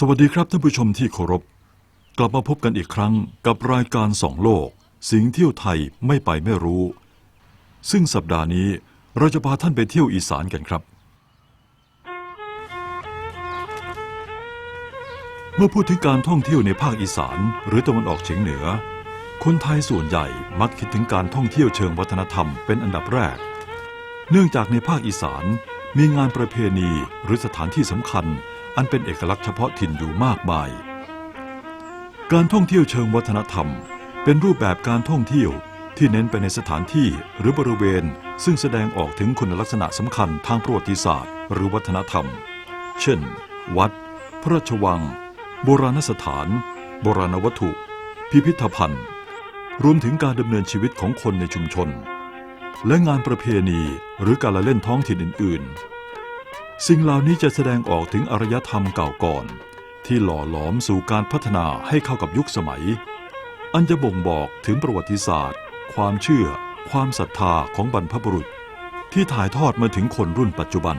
สวัสดีครับท่านผู้ชมที่เคารพ กลับมาพบกันอีกครั้งกับรายการสองโลก สิงเที่ยวไทยไม่ไปไม่รู้ ซึ่งสัปดาห์นี้เราจะพาท่านไปเที่ยวอีสานกันครับ เมื่อพูดถึงการท่องเที่ยวในภาคอีสานหรือตะวันออกเฉียงเหนือ คนไทยส่วนใหญ่มักคิดถึงการท่องเที่ยวเชิงวัฒนธรรมเป็นอันดับแรก เนื่องจากในภาคอีสานมีงานประเพณีหรือสถานที่สำคัญ อันเป็นเอกลักษณ์เฉพาะถิ่นอยู่มากมาย การท่องเที่ยวเชิงวัฒนธรรม เป็นรูปแบบการท่องเที่ยวที่เน้นไปในสถานที่หรือบริเวณ ซึ่งแสดงออกถึงคุณลักษณะสำคัญทางประวัติศาสตร์ หรือวัฒนธรรม เช่น วัด พระราชวัง โบราณสถาน โบราณวัตถุ พิพิธภัณฑ์ รวมถึงการดำเนินชีวิตของคนในชุมชน และงานประเพณีหรือการละเล่นท้องถิ่นอื่น ๆ สิ่งเหล่านี้จะแสดงออกถึงอารยธรรมเก่าก่อน ที่หล่อหลอมสู่การพัฒนาให้เข้ากับยุคสมัย อันจะบ่งบอกถึงประวัติศาสตร์ ความเชื่อ ความศรัทธาของบรรพบุรุษ ที่ถ่ายทอดมาถึงคนรุ่นปัจจุบัน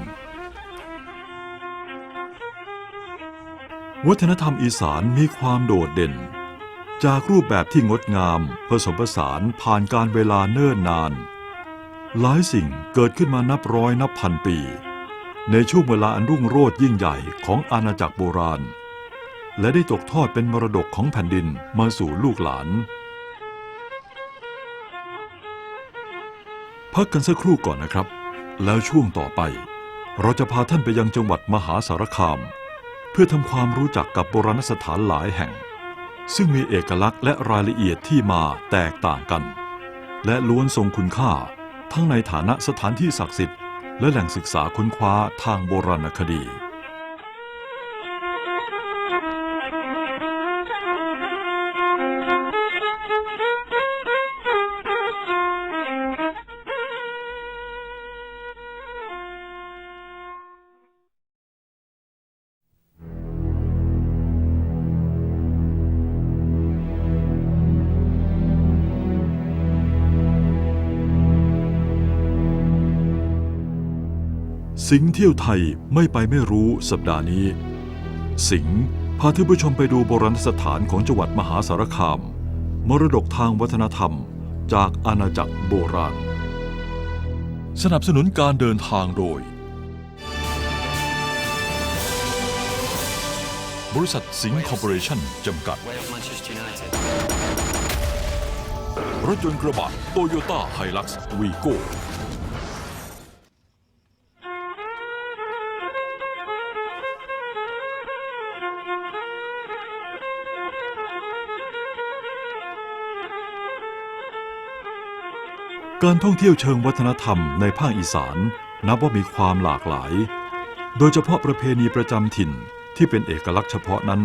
วัฒนธรรมอีสานมีความโดดเด่น จากรูปแบบที่งดงาม ผสมผสานผ่านการเวลาเนิ่นนาน หลายสิ่งเกิดขึ้นมานับร้อยนับพันปี ในช่วงเวลาอันรุ่งโรจน์ยิ่งใหญ่ของอาณาจักรโบราณ และได้ตกทอดเป็นมรดกของแผ่นดินมาสู่ลูกหลาน พักกันสักครู่ก่อนนะครับ แล้วช่วงต่อไป เราจะพาท่านไปยังจังหวัดมหาสารคาม เพื่อทำความรู้จักกับโบราณสถานหลายแห่ง ซึ่งมีเอกลักษณ์และรายละเอียดที่มาแตกต่างกัน และล้วนทรงคุณค่าทั้งในฐานะสถานที่ศักดิ์สิทธิ์ และแหล่งศึกษาค้นคว้าทางโบราณคดี สิงห์เที่ยวไทยไม่ไปไม่รู้สัปดาห์นี้ สิงห์พาท่านผู้ชมไปดูโบราณสถานของจังหวัดมหาสารคาม มรดกทางวัฒนธรรมจากอาณาจักรโบราณ สนับสนุนการเดินทางโดย บริษัทสิงห์คอร์ปอเรชั่นจำกัด รถยนต์กระบะโตโยต้าไฮลักซ์วีโก้ การท่องเที่ยวเชิงวัฒนธรรมในภาคอีสาน นับว่ามีความหลากหลาย โดยเฉพาะประเพณีประจำถิ่นที่เป็นเอกลักษณ์เฉพาะนั้น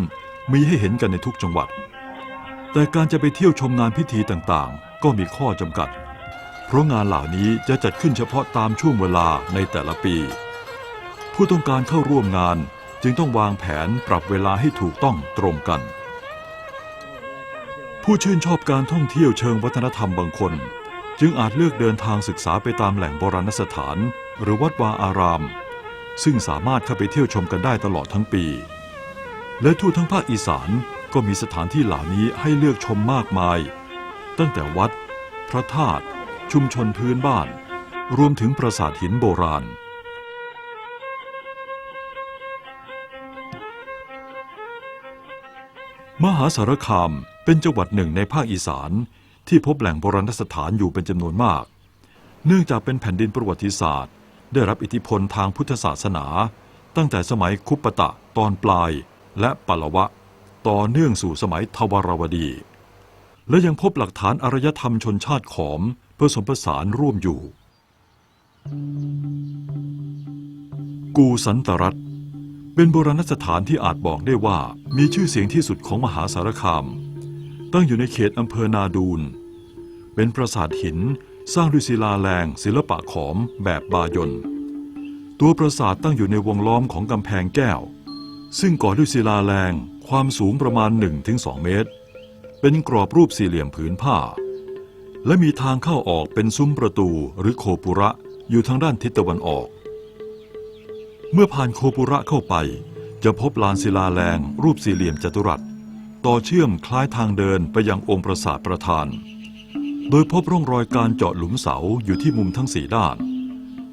มีให้เห็นกันในทุกจังหวัด แต่การจะไปเที่ยวชมงานพิธีต่างๆ ก็มีข้อจำกัด เพราะงานเหล่านี้จะจัดขึ้นเฉพาะตามช่วงเวลาในแต่ละปี ผู้ต้องการเข้าร่วมงานจึงต้องวางแผนปรับเวลาให้ถูกต้องตรงกัน ผู้ชื่นชอบการท่องเที่ยวเชิงวัฒนธรรมบางคน จึงอาจเลือกเดินทางศึกษาไปตามแหล่งโบราณสถาน หรือวัดวาอาราม ซึ่งสามารถเข้าไปเที่ยวชมกันได้ตลอดทั้งปี และทั่วทั้งภาคอีสานก็มีสถานที่เหล่านี้ให้เลือกชมมากมาย ตั้งแต่วัด พระธาตุชุมชนพื้นบ้าน รวมถึงปราสาทหินโบราณมหาสารคามเป็นจังหวัดหนึ่งในภาคอีสาน ที่พบแหล่งโบราณสถานอยู่เป็นจำนวนมาก เนื่องจากเป็นแผ่นดินประวัติศาสตร์ ได้รับอิทธิพลทางพุทธศาสนา ตั้งแต่สมัยคุปปตะตอนปลายและปลวะ ต่อเนื่องสู่สมัยทวารวดี และยังพบหลักฐานอารยธรรมชนชาติขอมผสมผสานร่วมอยู่ กูสันตรัตเป็นโบราณสถานที่อาจบอกได้ว่ามีชื่อเสียงที่สุดของมหาสารคาม ตั้งอยู่ในเขตอำเภอนาดูน เป็นปราสาทหินสร้างด้วยศิลาแรงศิลปะขอมแบบบายนตัวปราสาทตั้งอยู่ในวงล้อมของกำแพงแก้ว ซึ่งก่อด้วยศิลาแรงความสูงประมาณ 1-2 เมตร เป็นกรอบรูปสี่เหลี่ยมผืนผ้า และมีทางเข้าออกเป็นซุ้มประตูหรือโคปุระอยู่ทางด้านทิศตะวันออก เมื่อผ่านโคปุระเข้าไป จะพบลานศิลาแรงรูปสี่เหลี่ยมจัตุรัส ต่อเชื่อมคล้ายทางเดินไปยังองค์ปราสาทประธาน โดยพบร่องรอยการเจาะหลุมเสาอยู่ที่มุมทั้งสี่ด้าน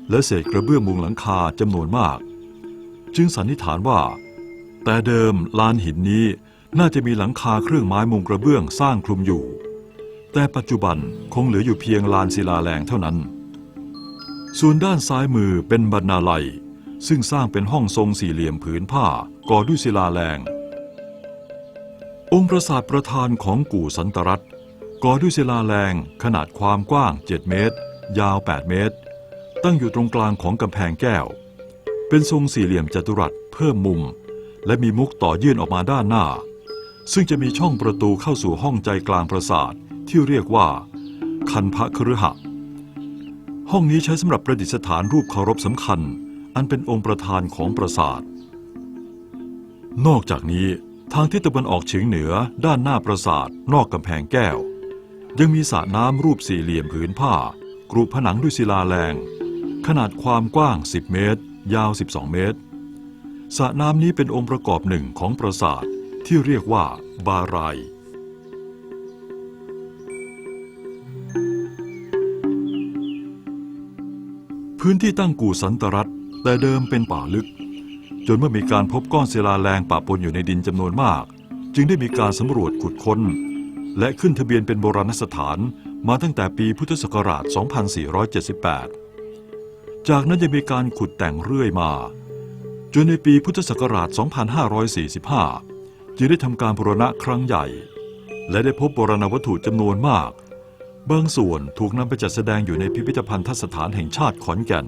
และเศษกระเบื้องมุงหลังคาจำนวนมาก จึงสันนิษฐานว่า แต่เดิมลานหินนี้น่าจะมีหลังคาเครื่องไม้มุงกระเบื้องสร้างคลุมอยู่ แต่ปัจจุบันคงเหลืออยู่เพียงลานศิลาแรงเท่านั้น ส่วนด้านซ้ายมือเป็นบรรณาลัย ซึ่งสร้างเป็นห้องทรงสี่เหลี่ยมผืนผ้าก่อด้วยศิลาแรง องค์ปราสาทประธานของกู่สันตรัตก่อด้วยศิลาแรงขนาดความกว้าง 7 เมตร ยาว 8 เมตร ตั้งอยู่ตรงกลางของกำแพงแก้ว เป็นทรงสี่เหลี่ยมจัตุรัสเพิ่มมุม และมีมุกต่อยื่นออกมาด้านหน้า ซึ่งจะมีช่องประตูเข้าสู่ห้องใจกลางปราสาทที่เรียกว่า คันพระคฤหะห้องนี้ใช้สำหรับประดิษฐานรูปเคารพสำคัญ อันเป็นองค์ประธานของปราสาท นอกจากนี้ ทางทิศตะวันออกเฉียงเหนือด้านหน้าปราสาทนอกกำแพงแก้ว ยังมีสระน้ำรูปสี่เหลี่ยมผืนผ้ากรุผนังด้วยศิลาแรง ขนาดความกว้าง 10 เมตร ยาว 12 เมตรสระน้ำนี้เป็นองค์ประกอบหนึ่งของปราสาทที่เรียกว่าบารายพื้นที่ตั้งกู่สันตรัตแต่เดิมเป็นป่าลึก จนเมื่อมีการพบก้อนศิลาแรงปะปนอยู่ในดินจำนวนมาก จึงได้มีการสำรวจขุดค้น และขึ้นทะเบียนเป็นโบราณสถานมาตั้งแต่ปีพุทธศักราช 2478 จากนั้นยังมีการขุดแต่งเรื่อยมา จนในปีพุทธศักราช 2545 จึงได้ทำการบูรณะครั้งใหญ่ และได้พบโบราณวัตถุจำนวนมาก บางส่วนถูกนำไปจัดแสดงอยู่ในพิพิธภัณฑสถานแห่งชาติขอนแก่น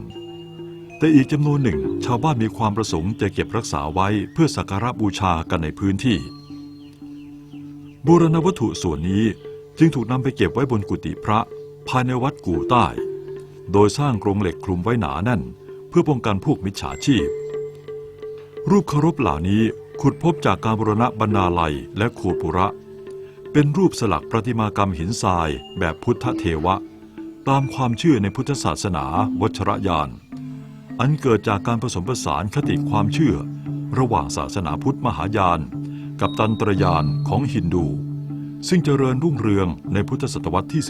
แต่อีกจำนวนหนึ่ง ชาวบ้านมีความประสงค์จะเก็บรักษาไว้เพื่อสักการะบูชากันในพื้นที่บูรณวัตถุส่วนนี้จึงถูกนำไปเก็บไว้บนกุฏิพระภายในวัดกู่ใต้ โดยสร้างกรงเหล็กคลุมไว้หนาแน่น เพื่อป้องกันพวกมิจฉาชีพ รูปเคารพเหล่านี้ขุดพบจากการบูรณะบรรณาลัยและโคปุระ เป็นรูปสลักประติมากรรมหินทรายแบบพุทธเทวะ ตามความเชื่อในพุทธศาสนาวัชรยาน อันเกิดจากการผสมผสานคติความเชื่อ ระหว่างศาสนาพุทธมหายาน กับตันตรยานของฮินดู ซึ่งเจริญรุ่งเรืองในพุทธศตวรรษที่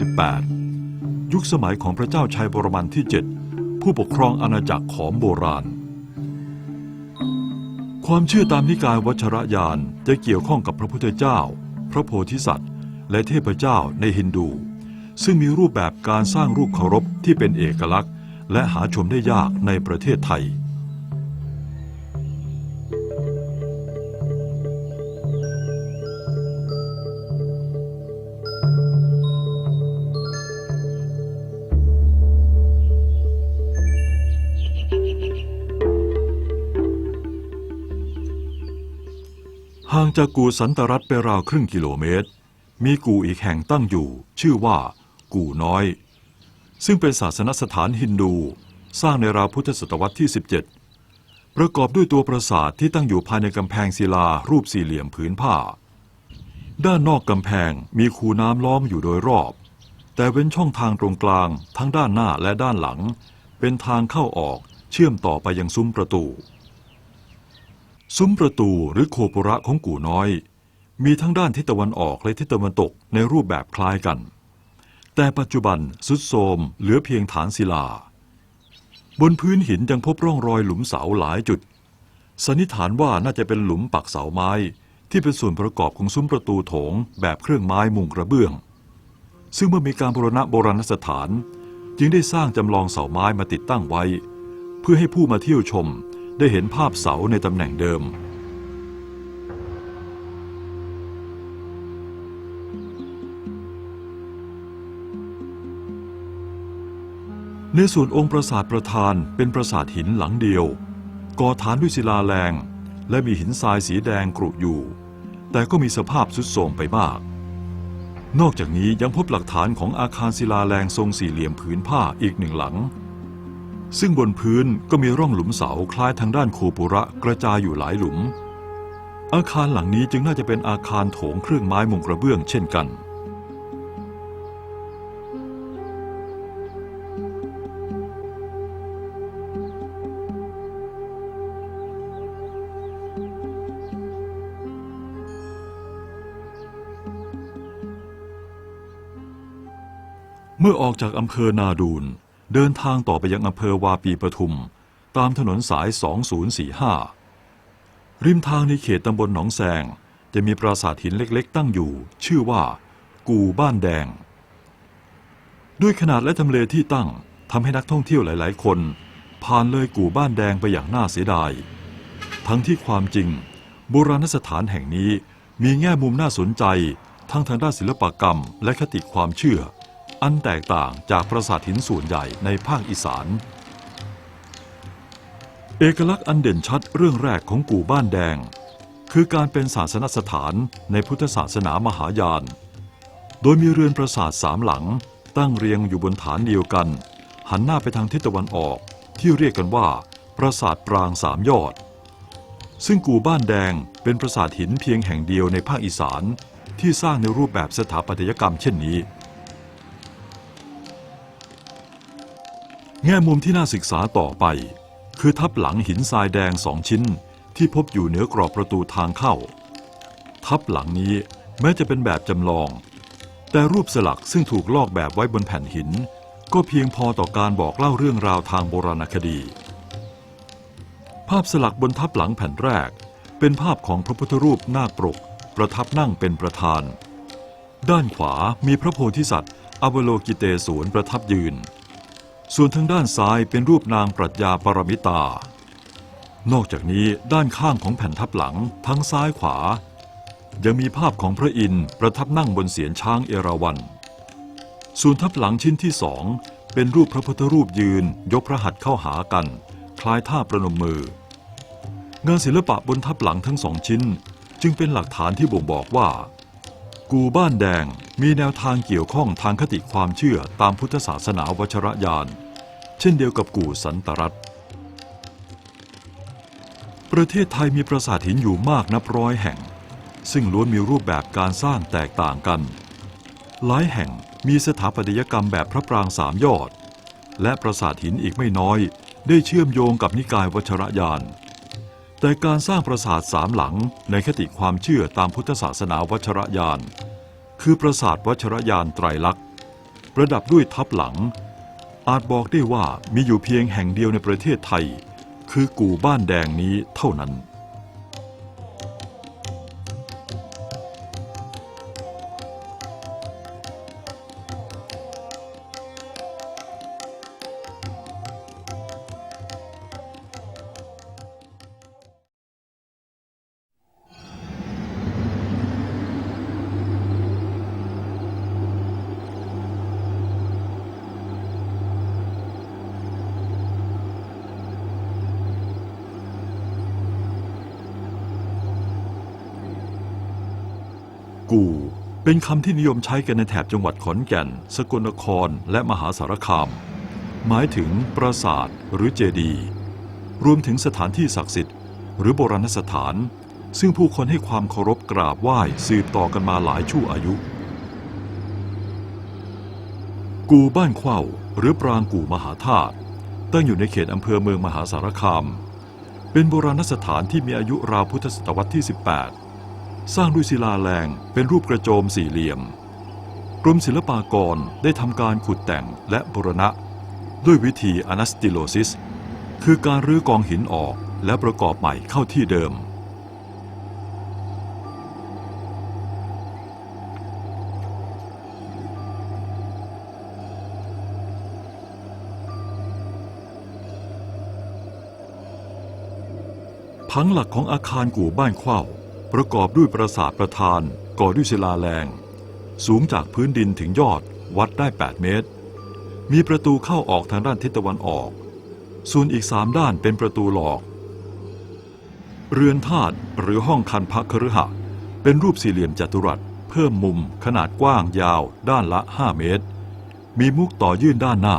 18 ยุคสมัยของพระเจ้าชัยบรมันที่ 7 ผู้ปกครองอาณาจักรขอมโบราณ ความเชื่อตามนิกายวัชรยานจะเกี่ยวข้องกับพระพุทธเจ้า พระโพธิสัตว์ และเทพเจ้าในฮินดู ซึ่งมีรูปแบบการสร้างรูปเคารพที่เป็นเอกลักษณ์ และหาชมได้ยากในประเทศไทย ห่างจากกูสันตรัตไปราวครึ่งกิโลเมตร มีกูอีกแห่งตั้งอยู่ ชื่อว่ากูน้อย ซึ่งเป็นศาสนสถานฮินดู สร้างในราวพุทธศตวรรษที่ 17 ประกอบด้วยตัวปราสาทที่ตั้งอยู่ภายในกำแพงศิลารูปสี่เหลี่ยมผืนผ้า ด้านนอกกำแพงมีคูน้ำล้อมอยู่โดยรอบ แต่เว้นช่องทางตรงกลางทั้งด้านหน้าและด้านหลัง เป็นทางเข้าออกเชื่อมต่อไปยังซุ้มประตู ซุ้มประตูหรือโคปุระของกู่น้อย มีทั้งด้านทิศตะวันออกและทิศตะวันตกในรูปแบบคล้ายกัน แต่ปัจจุบันสุดโทรมเหลือเพียงฐานศิลา บนพื้นหินยังพบร่องรอยหลุมเสาหลายจุด สันนิษฐานว่าน่าจะเป็นหลุมปักเสาไม้ ที่เป็นส่วนประกอบของซุ้มประตูโถงแบบเครื่องไม้มุงกระเบื้อง ซึ่งเมื่อมีการบูรณะโบราณสถาน จึงได้สร้างจำลองเสาไม้มาติดตั้งไว้ เพื่อให้ผู้มาเที่ยวชมได้เห็นภาพเสาในตำแหน่งเดิม ในส่วนองค์ปราสาทประธานเป็นปราสาทหินหลังเดียว ก่อฐานด้วยศิลาแรง และมีหินทรายสีแดงกรุอยู่ แต่ก็มีสภาพทรุดโทรมไปมาก นอกจากนี้ยังพบหลักฐานของอาคารศิลาแรงทรงสี่เหลี่ยมผืนผ้าอีกหนึ่งหลัง ซึ่งบนพื้นก็มีร่องหลุมเสาคล้ายทางด้านโคปุระกระจายอยู่หลายหลุม อาคารหลังนี้จึงน่าจะเป็นอาคารโถงเครื่องไม้มุงกระเบื้องเช่นกัน เมื่อออกจากอำเภอนาดูน เดินทางต่อไปยังอำเภอวาปีปทุม ตามถนนสาย 2045 ริมทางในเขตตำบลหนองแซง จะมีปราสาทหินเล็กๆ ตั้งอยู่ ชื่อว่า กูบ้านแดง ด้วยขนาดและทำเลที่ตั้งทำให้นักท่องเที่ยวหลาย ๆ คน ผ่านเลยกูบ้านแดงไปอย่างน่าเสียดาย ทั้งที่ความจริง โบราณสถานแห่งนี้มีแง่มุมน่าสนใจ ทั้งทางด้านศิลปกรรมและคติความเชื่อ อันแตกต่างจากปราสาทหินส่วนใหญ่ในภาคอีสาน เอกลักษณ์อันเด่นชัดเรื่องแรกของกู่บ้านแดง คือการเป็นศาสนสถานในพุทธศาสนามหายาน โดยมีเรือนปราสาทสามหลัง ตั้งเรียงอยู่บนฐานเดียวกัน หันหน้าไปทางทิศตะวันออก ที่เรียกกันว่า ปราสาทปรางสามยอด ซึ่งกู่บ้านแดงเป็นปราสาทหินเพียงแห่งเดียวในภาคอีสานที่สร้างในรูปแบบสถาปัตยกรรมเช่นนี้ แง่มุมที่น่าศึกษาต่อไป คือทับหลังหินทรายแดงสองชิ้น ที่พบอยู่เหนือกรอบประตูทางเข้า ทับหลังนี้แม้จะเป็นแบบจำลอง แต่รูปสลักซึ่งถูกลอกแบบไว้บนแผ่นหิน ก็เพียงพอต่อการบอกเล่าเรื่องราวทางโบราณคดี ภาพสลักบนทับหลังแผ่นแรก เป็นภาพของพระพุทธรูปนาคปรก ประทับนั่งเป็นประธาน ด้านขวามีพระโพธิสัตว์อวโลกิเตศวนประทับยืน ส่วนทางด้านซ้ายเป็นรูปนางปรัชญาปรมิตา นอกจากนี้ด้านข้างของแผ่นทับหลังทั้งซ้ายขวา ยังมีภาพของพระอินทร์ประทับนั่งบนเสียนช้างเอราวัณส่วนทับหลังชิ้นที่สองเป็นรูปพระพุทธรูปยืนยกพระหัตถ์เข้าหากัน คล้ายท่าประนมมือ งานศิลปะบนทับหลังทั้งสองชิ้น จึงเป็นหลักฐานที่บ่งบอกว่า กูบ้านแดงมีแนวทางเกี่ยวข้องทางคติความเชื่อตามพุทธศาสนาวัชรยาน เช่นเดียวกับกูสันตรัตประเทศไทยมีปราสาทหินอยู่มากนับร้อยแห่ง ซึ่งล้วนมีรูปแบบการสร้างแตกต่างกัน หลายแห่งมีสถาปัตยกรรมแบบพระปรางสามยอด และปราสาทหินอีกไม่น้อย ได้เชื่อมโยงกับนิกายวัชรยาน แต่การสร้างปราสาทสามหลังในคติความเชื่อตามพุทธศาสนาวัชรยาน คือปราสาทวัชรยานไตรลักษณ์ประดับด้วยทับหลัง อาจบอกได้ว่ามีอยู่เพียงแห่งเดียวในประเทศไทย คือกู่บ้านแดงนี้เท่านั้น กู่ เป็นคำที่นิยมใช้กันในแถบจังหวัดขอนแก่น สกลนครและมหาสารคาม หมายถึงปราสาทหรือเจดีย์รวมถึงสถานที่ศักดิ์สิทธิ์ หรือโบราณสถาน ซึ่งผู้คนให้ความเคารพกราบไหว้สืบต่อกันมาหลายชั่วอายุ กูบ้านเข้าหรือปรางกู่มหาธาตุตั้งอยู่ในเขตอำเภอเมืองมหาสารคาม เป็นโบราณสถานที่มีอายุราวพุทธศตวรรษที่ 18 สร้างด้วยศิลาแรงเป็นรูปกระโจมสี่เหลี่ยม กรมศิลปากรได้ทำการขุดแต่งและบูรณะ ด้วยวิธีอนัสติโลซิส คือการรื้อกองหินออกและประกอบใหม่เข้าที่เดิม ผังหลักของอาคารกู่บ้านเข้า ประกอบด้วยปราสาทประธานก่อด้วยศิลาแรง สูงจากพื้นดินถึงยอดวัดได้ 8 เมตร มีประตูเข้าออกทางด้านทิศตะวันออก ส่วนอีกสามด้านเป็นประตูหลอก เรือนธาตุหรือห้องคันพระคฤหะเป็นรูปสี่เหลี่ยมจัตุรัส เพิ่มมุมขนาดกว้างยาวด้านละ 5 เมตร มีมุกต่อยื่นด้านหน้า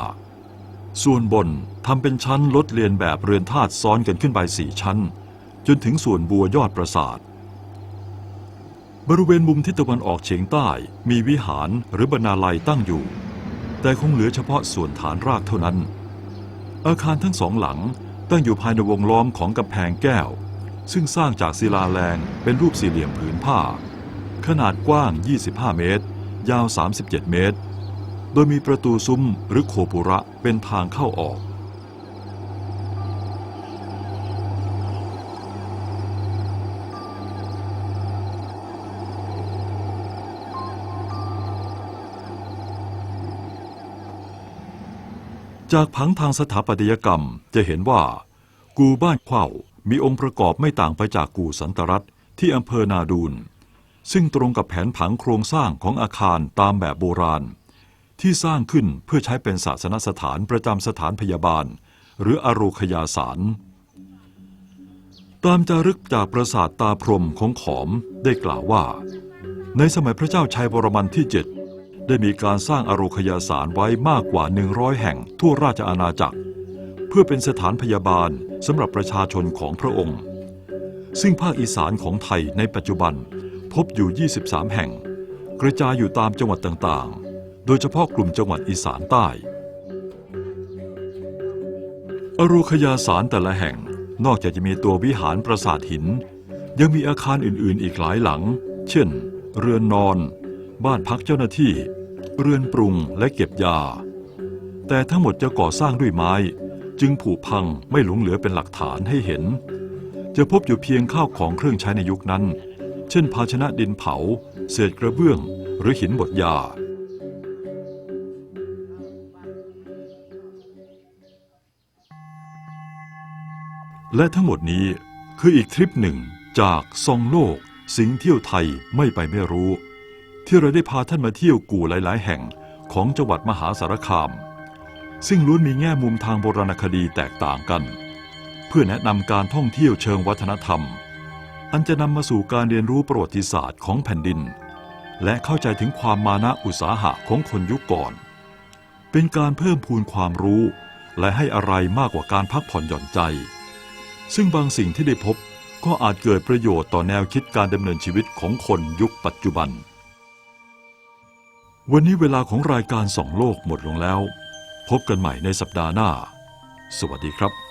ส่วนบนทำเป็นชั้นลดเรียนแบบเรือนธาตุซ้อนกันขึ้นไปสี่ชั้น จนถึงส่วนบัวยอดปราสาท บริเวณมุมทิศตะวันออกเฉียงใต้มีวิหารหรือบรรณาลัยตั้งอยู่ แต่คงเหลือเฉพาะส่วนฐานรากเท่านั้น อาคารทั้งสองหลังตั้งอยู่ภายในวงล้อมของกำแพงแก้ว ซึ่งสร้างจากศิลาแรงเป็นรูปสี่เหลี่ยมผืนผ้า ขนาดกว้าง 25 เมตร ยาว 37 เมตร โดยมีประตูซุ้มหรือโคปุระเป็นทางเข้าออก จากผังทางสถาปัตยกรรมจะเห็นว่า กูบ้านเข้ามีองค์ประกอบไม่ต่างไปจากกูสันตรัตที่อำเภอนาดูนซึ่งตรงกับแผนผังโครงสร้างของอาคารตามแบบโบราณ ที่สร้างขึ้นเพื่อใช้เป็นศาสนสถานประจำสถานพยาบาล หรืออโรคยาสาร ตามจารึกจากปราสาทตาพรหมของขอมได้กล่าวว่า ในสมัยพระเจ้าชัยวรมันที่เจ็ด ได้มีการสร้างอาโรคยาสารไว้มากกว่า 100 แห่งทั่วราชอาณาจักร เพื่อเป็นสถานพยาบาลสำหรับประชาชนของพระองค์ ซึ่งภาคอีสานของไทยในปัจจุบันพบอยู่ 23 แห่ง กระจายอยู่ตามจังหวัดต่างๆ โดยเฉพาะกลุ่มจังหวัดอีสานใต้ อโรคยาสารแต่ละแห่งนอกจากจะมีตัววิหารปราสาทหิน ยังมีอาคารอื่นๆอีกหลายหลัง เช่น เรือนนอน บ้านพักเจ้าหน้าที่ เรือนปรุงและเก็บยา แต่ทั้งหมดจะก่อสร้างด้วยไม้ จึงผุพังไม่หลงเหลือเป็นหลักฐานให้เห็น จะพบอยู่เพียงข้าวของเครื่องใช้ในยุคนั้น เช่น ภาชนะดินเผา เศษกระเบื้อง หรือหินบดยาและทั้งหมดนี้คืออีกทริปหนึ่งจากซองโลก สิงเที่ยวไทยไม่ไปไม่รู้ ที่เราได้พาท่านมาเที่ยวกู่หลาย ๆ แห่งของจังหวัดมหาสารคาม ซึ่งล้วนมีแง่มุมทางโบราณคดีแตกต่างกัน เพื่อแนะนำการท่องเที่ยวเชิงวัฒนธรรม อันจะนำมาสู่การเรียนรู้ประวัติศาสตร์ของแผ่นดิน และเข้าใจถึงความมานะอุตสาหะของคนยุคก่อน เป็นการเพิ่มพูนความรู้ และให้อะไรมากกว่าการพักผ่อนหย่อนใจ ซึ่งบางสิ่งที่ได้พบก็อาจเกิดประโยชน์ต่อแนวคิดการดำเนินชีวิตของคนยุคปัจจุบัน วันนี้เวลาของรายการสองโลกหมดลงแล้ว พบกันใหม่ในสัปดาห์หน้า สวัสดีครับ